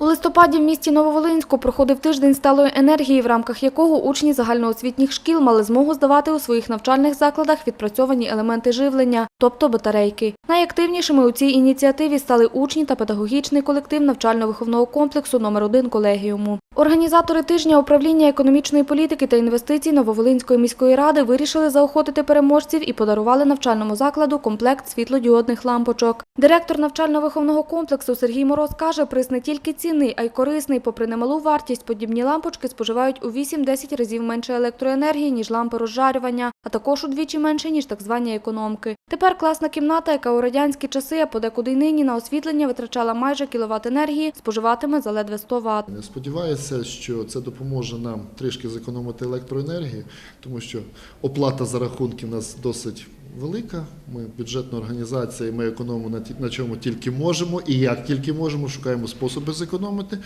У листопаді в місті Нововолинську проходив тиждень сталої енергії, в рамках якого учні загальноосвітніх шкіл мали змогу здавати у своїх навчальних закладах відпрацьовані елементи живлення, тобто батарейки. Найактивнішими у цій ініціативі стали учні та педагогічний колектив навчально-виховного комплексу номер 1 колегіуму. Організатори тижня управління економічної політики та інвестицій Нововолинської міської ради вирішили заохотити переможців і подарували навчальному закладу комплект світлодіодних лампочок. Директор навчально-виховного комплексу Сергій Мороз каже, приз не тільки цінний, а й корисний. Попри немалу вартість, подібні лампочки споживають у 8-10 разів менше електроенергії, ніж лампи розжарювання, а також удвічі менше, ніж так звані економки. Тепер класна кімната, яка у радянські часи, а подекуди й нині на освітлення витрачала майже кіловат енергії, споживатиме за ледве 100 Вт. Сподіваюся, що це допоможе нам трішки зекономити електроенергію, тому що оплата за рахунки в нас досить велика. Ми бюджетна організація, і ми економимо на на чому тільки можемо, і як тільки можемо, шукаємо способи зекономити.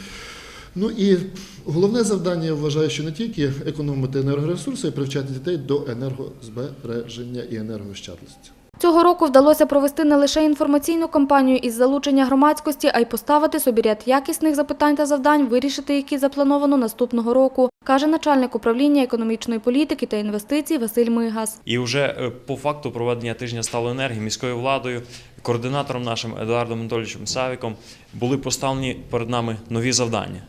Ну і головне завдання, я вважаю, що не тільки економити енергоресурси, а й привчати дітей до енергозбереження і енергощадності. Цього року вдалося провести не лише інформаційну кампанію із залучення громадськості, а й поставити собі ряд якісних запитань та завдань, вирішити які заплановано наступного року, каже начальник управління економічної політики та інвестицій Василь Мигас. І вже е, по факту проведення тижня сталої енергії міською владою, координатором нашим Едуардом Анатолійовичем Савіком були поставлені перед нами нові завдання.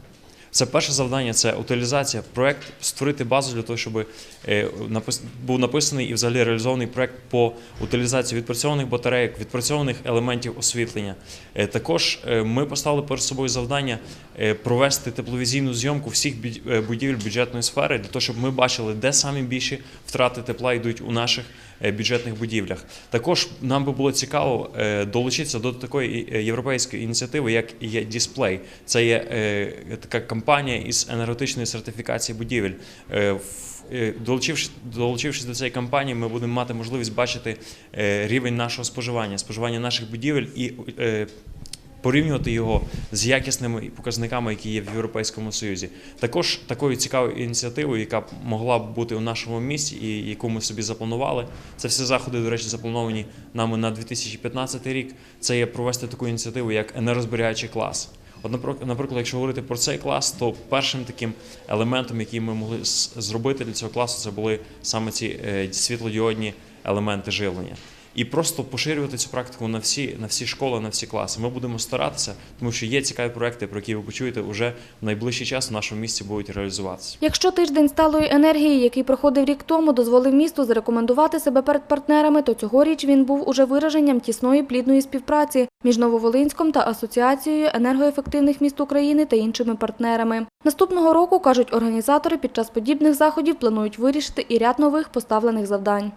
Це перше завдання це утилізація. Проект створити базу для того, щоб е, був написаний і взагалі реалізований проект по утилізації відпрацьованих батарейок, відпрацьованих елементів освітлення. Е, Також е, ми поставили перед собою завдання провести тепловізійну зйомку всіх будівель бюджетної сфери для того, щоб ми бачили, де самі більші втрати тепла йдуть у наших бюджетних будівлях. Також нам би було цікаво долучитися до такої європейської ініціативи, як є дисплей. Це є така кампанія із енергетичної сертифікації будівель. Е, е, Долучившись, долучившись до цієї кампанії, ми будемо мати можливість бачити е, рівень нашого споживання, споживання наших будівель і порівнювати його з якісними показниками, які є в Європейському Союзі. Також такою цікавою ініціативою, яка могла б бути у нашому місті і яку ми собі запланували. Це всі заходи, до речі, заплановані нами на 2015 рік. Це є провести таку ініціативу, як енергозберігаючий клас. Наприклад, якщо говорити про цей клас, то першим таким елементом, який ми могли зробити для цього класу, це були саме ці е, світлодіодні елементи живлення. І просто поширювати цю практику на всі, на всі школи, на всі класи. Ми будемо старатися, тому що є цікаві проекти, про які ви почуєте вже в найближчий час в нашому місті будуть реалізуватися. Якщо тиждень сталої енергії, який проходив рік тому, дозволив місту зарекомендувати себе перед партнерами, то цьогоріч він був уже вираженням тісної плідної співпраці між Нововолинськом та Асоціацією енергоефективних міст України та іншими партнерами. Наступного року, кажуть організатори, під час подібних заходів планують вирішити і ряд нових поставлених завдань.